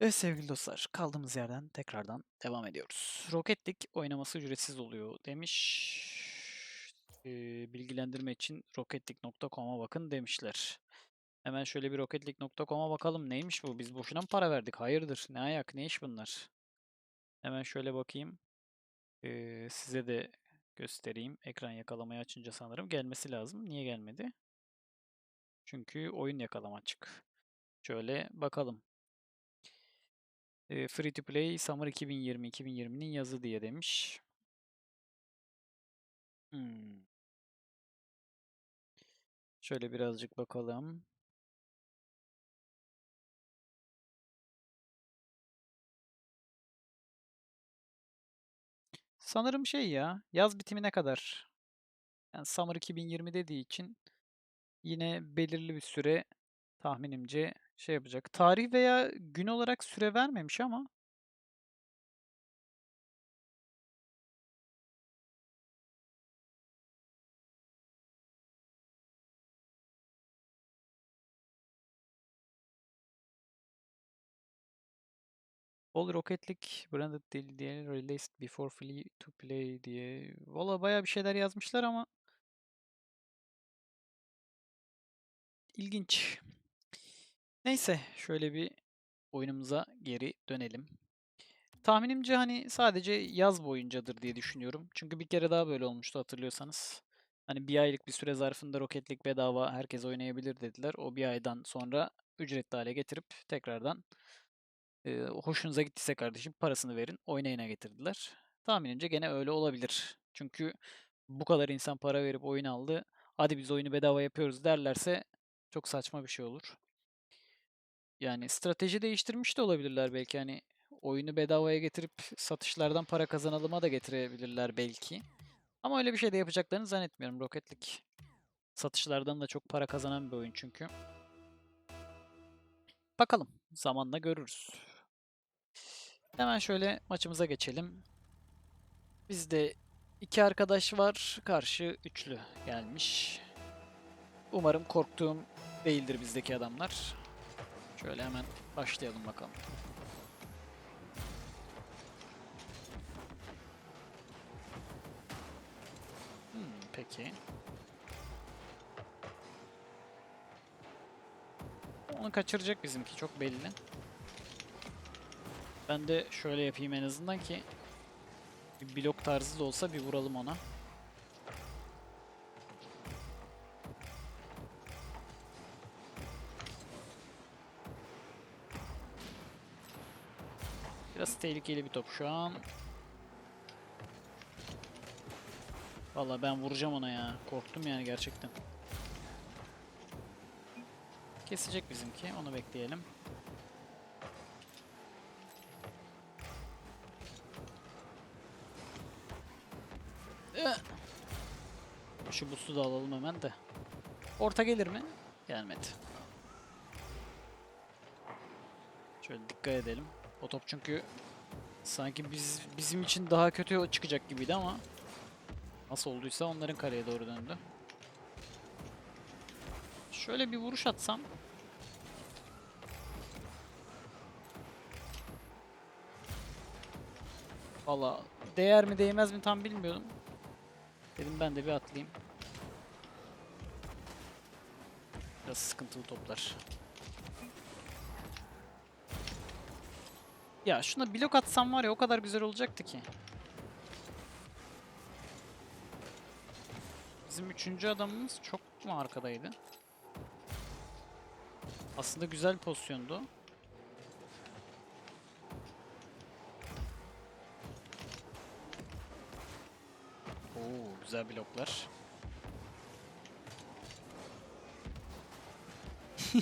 Evet sevgili dostlar, kaldığımız yerden tekrardan devam ediyoruz. Rocket League oynaması ücretsiz oluyor demiş. Eee, bilgilendirme için rocketleague.com'a bakın demişler. Hemen şöyle bir rocketleague.com'a bakalım. Neymiş bu? Biz boşuna mı para verdik? Hayırdır? Ne ayak? Ne iş bunlar? Hemen şöyle bakayım. Eee, size de göstereyim. Ekran yakalamayı açınca sanırım gelmesi lazım. Niye gelmedi? Çünkü oyun yakalama açık. Şöyle bakalım. Eee, Free to Play Summer 2020 2020'nin yazı diye demiş. Hmm. Şöyle birazcık bakalım. Sanırım şey ya, yaz bitimine kadar. Yani Summer 2020 dediği için yine belirli bir süre tahminimce şey yapacak. Tarih veya gün olarak süre vermemiş ama All Rocket branded değil diye released before free to play diye. Valla bayağı bir şeyler yazmışlar ama ilginç. Neyse şöyle bir oyunumuza geri dönelim. Tahminimce hani sadece yaz boyuncadır diye düşünüyorum. Çünkü bir kere daha böyle olmuştu hatırlıyorsanız. Hani bir aylık bir süre zarfında Rocket League bedava herkes oynayabilir dediler. O bir aydan sonra ücretli hale getirip tekrardan e, hoşunuza gittiyse kardeşim parasını verin oynayına getirdiler. Tahminimce gene öyle olabilir. Çünkü bu kadar insan para verip oyun aldı. Hadi biz oyunu bedava yapıyoruz derlerse çok saçma bir şey olur. Yani strateji değiştirmiş de olabilirler belki hani oyunu bedavaya getirip satışlardan para kazanalıma da getirebilirler belki. Ama öyle bir şey de yapacaklarını zannetmiyorum. Rocket League satışlardan da çok para kazanan bir oyun çünkü. Bakalım. Zamanla görürüz. Hemen şöyle maçımıza geçelim. Bizde iki arkadaş var. Karşı üçlü gelmiş. Umarım korktuğum değildir bizdeki adamlar. Şöyle hemen başlayalım bakalım. Hmm, peki. Onu kaçıracak bizimki çok belli. Ben de şöyle yapayım en azından ki bir blok tarzı da olsa bir vuralım ona. Biraz tehlikeli bir top şu an. Vallahi ben vuracağım ona ya. Korktum yani gerçekten. Kesecek bizimki. Onu bekleyelim. Ee, Şu boost'u da alalım hemen de. Orta gelir mi? Gelmedi. Şöyle dikkat edelim. O top çünkü sanki biz bizim için daha kötü çıkacak gibiydi ama nasıl olduysa onların kaleye doğru döndü. Şöyle bir vuruş atsam Valla değer mi değmez mi tam bilmiyorum. Dedim ben de bir atlayayım. Biraz sıkıntılı toplar. Ya şuna blok atsam var ya o kadar güzel olacaktı ki. Bizim üçüncü adamımız çok mu arkadaydı? Aslında güzel pozisyondu. Oo, güzel bloklar.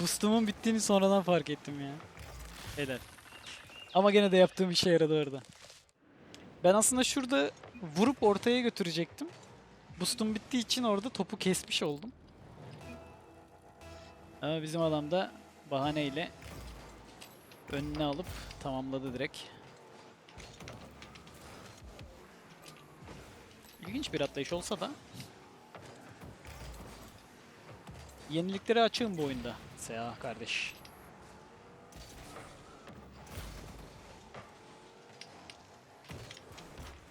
Boost'umun bittiğini sonradan fark ettim ya. Helal. Ama gene de yaptığım işe yaradı orada. Ben aslında şurada vurup ortaya götürecektim. Boost'um bittiği için orada topu kesmiş oldum. Ama bizim adam da bahaneyle önüne alıp tamamladı direkt. İlginç bir atlayış olsa da yeniliklere açığım bu oyunda. Seha kardeş.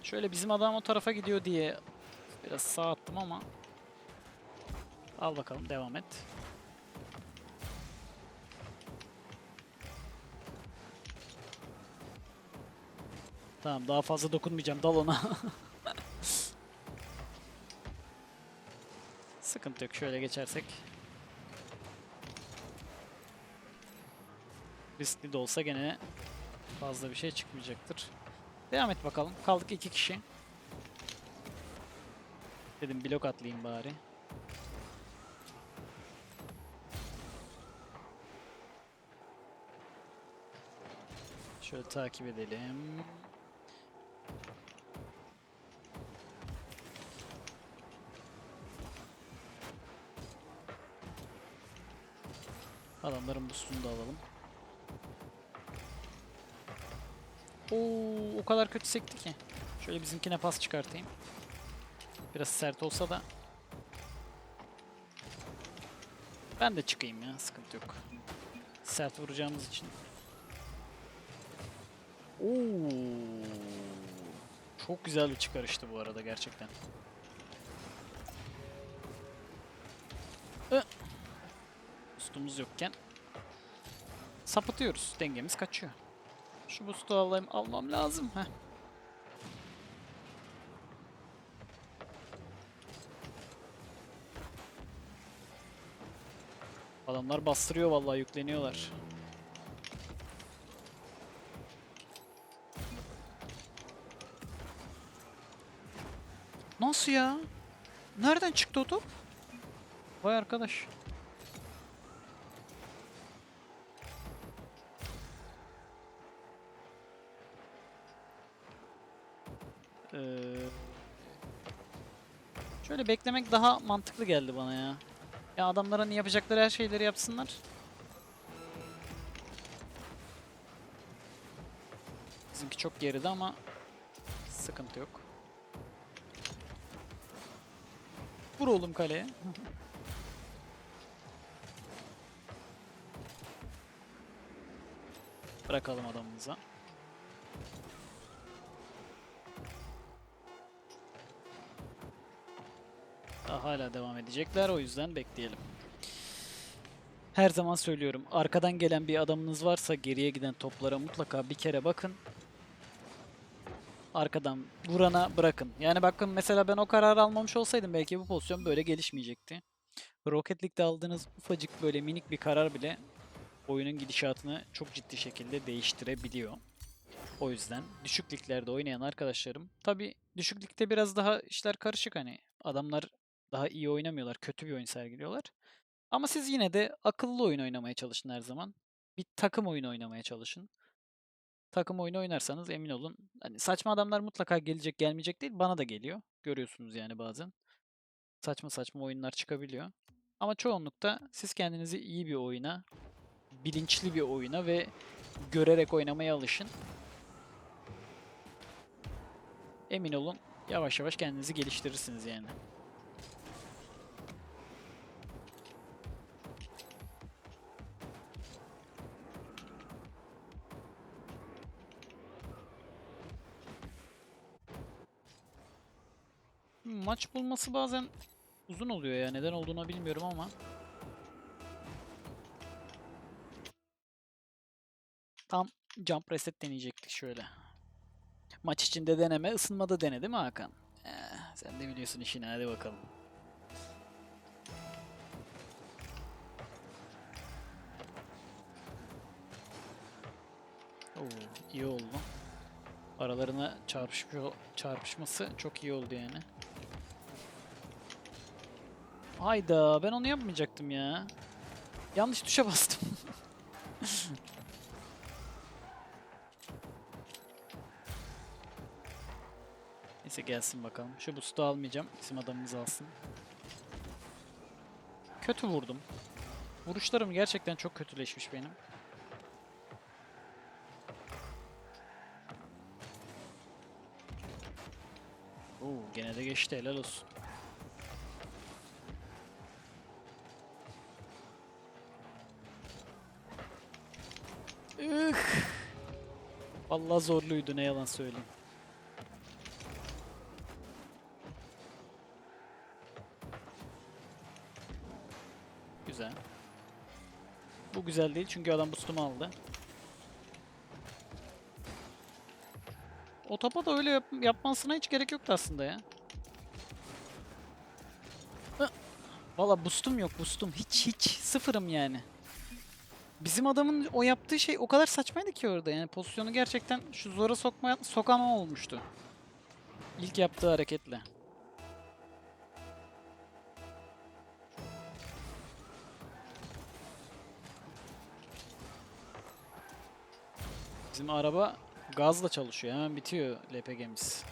Şöyle bizim adam o tarafa gidiyor diye biraz sağ attım ama al bakalım devam et. Tamam daha fazla dokunmayacağım dal ona. Sıkıntı yok şöyle geçersek. Riskli de olsa gene fazla bir şey çıkmayacaktır. Devam et bakalım. Kaldık iki kişi. Dedim blok atlayayım bari. Şöyle takip edelim. Adamların boostunu da alalım. Oo, o kadar kötü sekti ki. Şöyle bizimkine pas çıkartayım. Biraz sert olsa da. Ben de çıkayım ya, sıkıntı yok. Sert vuracağımız için. Oo. Çok güzel bir çıkarıştı bu arada gerçekten. Ö. Boostumuz yokken sapıtıyoruz. Dengemiz kaçıyor. Şu boost'u alayım, almam lazım. Heh. Adamlar bastırıyor vallahi yükleniyorlar. Nasıl ya? Nereden çıktı o top? Vay arkadaş. Ee, şöyle beklemek daha mantıklı geldi bana ya. Ya adamların yapacakları her şeyleri yapsınlar. Bizimki çok geride ama sıkıntı yok. Vur oğlum kaleye. Bırakalım adamımıza. Hala devam edecekler o yüzden bekleyelim. Her zaman söylüyorum arkadan gelen bir adamınız varsa geriye giden toplara mutlaka bir kere bakın. Arkadan vurana bırakın. Yani bakın mesela ben o kararı almamış olsaydım belki bu pozisyon böyle gelişmeyecekti. Rocket League'de aldığınız ufacık böyle minik bir karar bile oyunun gidişatını çok ciddi şekilde değiştirebiliyor. O yüzden düşük liglerde oynayan arkadaşlarım tabi düşük ligde biraz daha işler karışık hani adamlar daha iyi oynamıyorlar, kötü bir oyun sergiliyorlar. Ama siz yine de akıllı oyun oynamaya çalışın her zaman. Bir takım oyunu oynamaya çalışın. Takım oyunu oynarsanız emin olun. Hani saçma adamlar mutlaka gelecek gelmeyecek değil bana da geliyor. Görüyorsunuz yani bazen. Saçma saçma oyunlar çıkabiliyor. Ama çoğunlukta siz kendinizi iyi bir oyuna, bilinçli bir oyuna ve görerek oynamaya alışın. Emin olun yavaş yavaş kendinizi geliştirirsiniz yani. Maç bulması bazen uzun oluyor ya. Neden olduğunu bilmiyorum ama. Tam jump reset deneyecektik şöyle. Maç içinde deneme, ısınmada dene değil mi Hakan? Eh, sen de biliyorsun işini hadi bakalım. Oo, iyi oldu. Aralarına çarpışıyor, çarpışması çok iyi oldu yani. Hayda ben onu yapmayacaktım ya. Yanlış tuşa bastım. Neyse gelsin bakalım. Şu boost'u almayacağım. Bizim adamımız alsın. Kötü vurdum. Vuruşlarım gerçekten çok kötüleşmiş benim. Oo, gene de geçti helal olsun. Vallahi zorluydu ne yalan söyleyeyim. Güzel. Bu güzel değil çünkü adam boostumu aldı. O topa da öyle yap yapmasına hiç gerek yoktu aslında ya. Valla boostum yok boostum. Hiç hiç sıfırım yani. Bizim adamın o yaptığı şey o kadar saçmaydı ki orada yani pozisyonu gerçekten şu zora sokma sokama olmuştu. İlk yaptığı hareketle. Bizim araba gazla çalışıyor. Hemen bitiyor LPG'miz.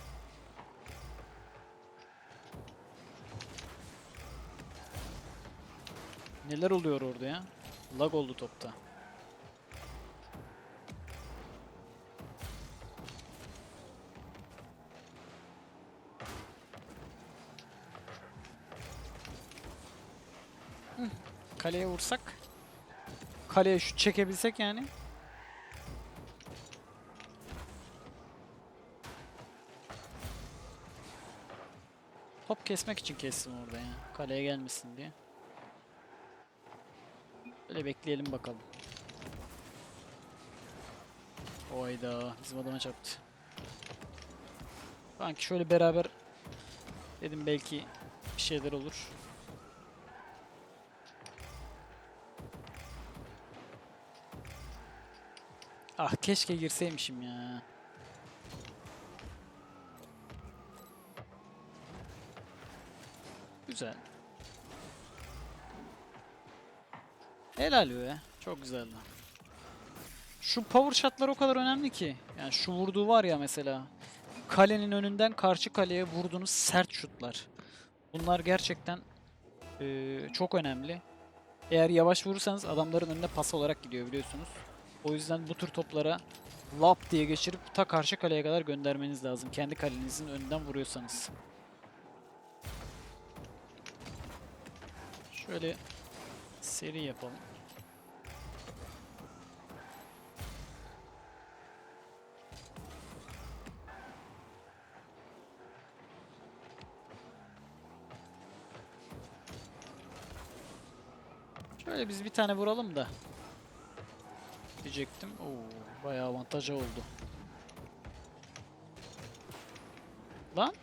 Neler oluyor orada ya? Lag oldu topta. Kaleye vursak. Kaleye şut çekebilsek yani. Top kesmek için kestim orada ya. Kaleye gelmesin diye. Böyle bekleyelim bakalım. Oyda bizim adama çarptı. Sanki şöyle beraber dedim belki bir şeyler olur. Ah keşke girseymişim ya. Güzel. Helal be. Çok güzeldi. Şu power shotlar o kadar önemli ki. Yani şu vurduğu var ya mesela. Kalenin önünden karşı kaleye vurduğunuz sert şutlar. Bunlar gerçekten eee, çok önemli. Eğer yavaş vurursanız adamların önüne pas olarak gidiyor biliyorsunuz. O yüzden bu tür toplara lap diye geçirip ta karşı kaleye kadar göndermeniz lazım. Kendi kalenizin önünden vuruyorsanız. Şöyle seri yapalım. Şöyle biz bir tane vuralım da. Diyecektim. Oo, bayağı avantajı oldu. Lan.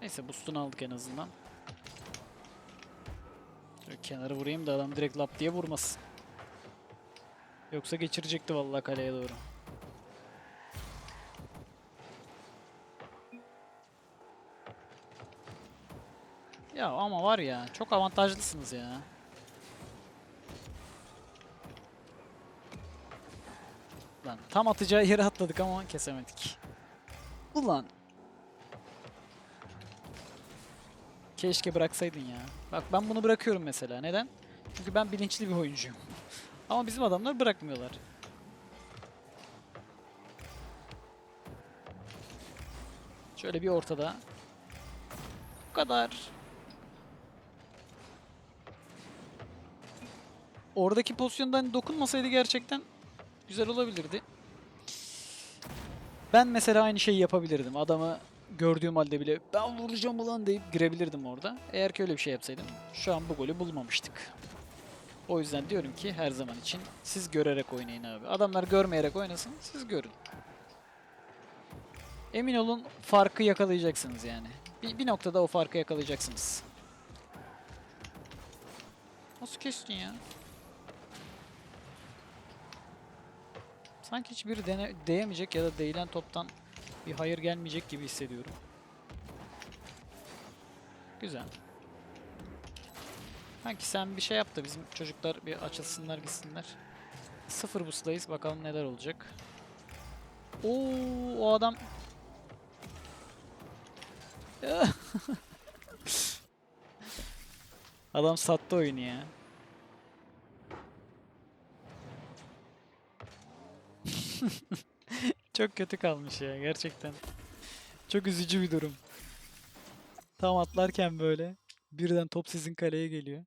Neyse boost'unu aldık en azından. Şöyle kenara vurayım da adam direkt lap diye vurmasın. Yoksa geçirecekti vallahi kaleye doğru. Ya ama var ya çok avantajlısınız ya. Lan tam atacağı yere atladık ama kesemedik. Ulan. Keşke bıraksaydın ya. Bak ben bunu bırakıyorum mesela. Neden? Çünkü ben bilinçli bir oyuncuyum. Ama bizim adamlar bırakmıyorlar. Şöyle bir ortada. Bu kadar. Oradaki pozisyondan dokunmasaydı gerçekten güzel olabilirdi. Ben mesela aynı şeyi yapabilirdim. Adamı gördüğüm halde bile ben vuracağım ulan deyip girebilirdim orada. Eğer ki öyle bir şey yapsaydım şu an bu golü bulmamıştık. O yüzden diyorum ki her zaman için siz görerek oynayın abi. Adamlar görmeyerek oynasın siz görün. Emin olun farkı yakalayacaksınız yani. Bir, bir noktada o farkı yakalayacaksınız. Nasıl kestin ya? Sanki hiçbiri dene, değemeyecek ya da değilen toptan bir hayır gelmeyecek gibi hissediyorum. Güzel. Sanki sen bir şey yap da bizim çocuklar bir açılsınlar gitsinler. Sıfır bus'tayız. Bakalım neler olacak. Oo, o adam Adam sattı oyunu ya. Çok kötü kalmış ya gerçekten. Çok üzücü bir durum. Tam atlarken böyle birden top sizin kaleye geliyor.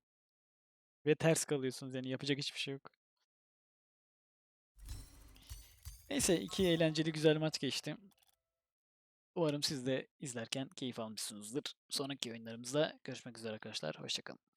Ve ters kalıyorsunuz yani yapacak hiçbir şey yok. Neyse iki eğlenceli güzel maç geçti. Umarım siz de izlerken keyif almışsınızdır. Sonraki oyunlarımızda görüşmek üzere arkadaşlar. Hoşça kalın.